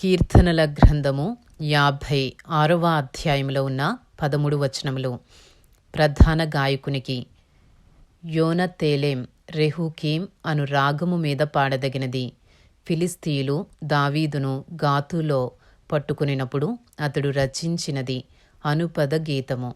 కీర్తనల గ్రంథము యాభై ఆరవ అధ్యాయంలో ఉన్న పదమూడు వచనములు. ప్రధాన గాయకునికి యోన తేలేం రెహూకీం అను రాగము మీద పాడదగినది. ఫిలిస్తీయులు దావీదును గాతులో పట్టుకునినప్పుడు అతడు రచించినది అనుపద గీతము.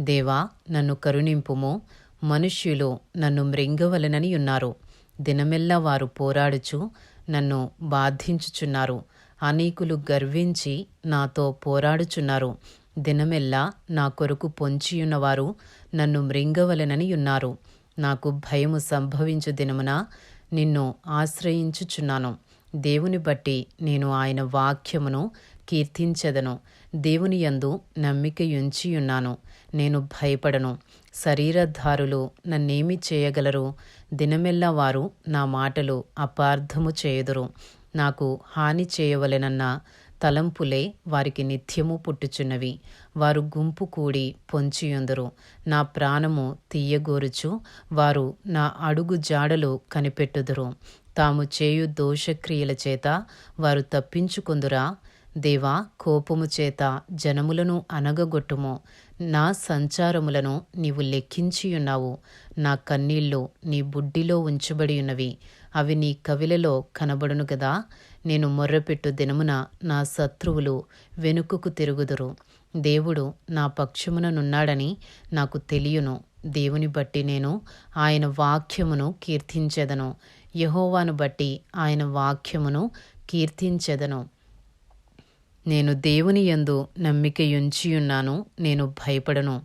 దేవా నన్ను కరుణింపుము. మనుష్యులు నన్ను మృంగవలనని ఉన్నారు. దినమెల్లా వారు పోరాడుచు నన్ను బాధించుచున్నారు. అనేకులు గర్వించి నాతో పోరాడుచున్నారు. దినమెల్లా నా కొరకు పొంచియున్నవారు నన్ను మృంగవలెనని ఉన్నారు. నాకు భయము సంభవించు దినమున నిన్ను ఆశ్రయించుచున్నాను. దేవుని బట్టి నేను ఆయన వాక్యమును కీర్తించెదను. దేవుని యందు నమ్మికయుంచియున్నాను. నేను భయపడను. శరీరధారులు నన్నేమి చేయగలరు? దినమెల్లా వారు నా మాటలు అపార్థము చేయుదురు. నాకు హాని చేయవలెనన్న తలంపులే వారికి నిత్యము పుట్టుచున్నవి. వారు గుంపు కూడి పొంచియుందరు. నా ప్రాణము తీయగోరుచు. వారు నా అడుగు జాడలు కనిపెట్టుదురు. తాము చేయు దోషక్రియల చేత వారు తప్పించుకుందురా. దేవా కోపము చేత జనములను అనగగొట్టుము నా సంచారములను నీవు లెక్కించియున్నావు. నా కన్నీళ్ళు నీ బుడ్డిలో ఉంచబడి ఉన్నవి అవి నీ కవిలలో కనబడును గదా. నేను మొర్రపెట్టు దినమున నా శత్రువులు వెనుకకు తిరుగుదురు. దేవుడు నా పక్షముననున్నాడని నాకు తెలియను. దేవుని బట్టి నేను ఆయన వాక్యమును కీర్తించెదను. యహోవాను బట్టి ఆయన వాక్యమును కీర్తించెదను. నేను దేవుని యందు నమ్మికయుంచియున్నాను నేను భయపడను.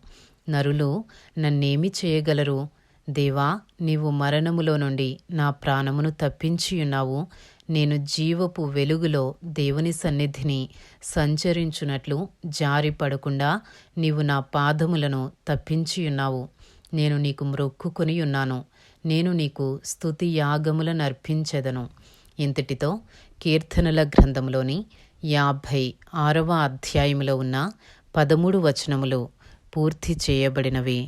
నరులు నన్నేమి చేయగలరు? దేవా నీవు మరణములో నుండి నా ప్రాణమును తప్పించియున్నావు. నేను జీవపు వెలుగులో దేవుని సన్నిధిని సంచరించున్నట్లు జారి పడకుండా నీవు నా పాదములను తప్పించియున్నావు. నేను నీకు మ్రొక్కుకొని ఉన్నాను. నేను నీకు స్తుతి యాగములను అర్పించెదను. ఇంతటితో కీర్తనల గ్రంథంలోని యాభై ఆరవ అధ్యాయములో ఉన్న పదమూడు వచనములు పూర్తి చేయబడినవి.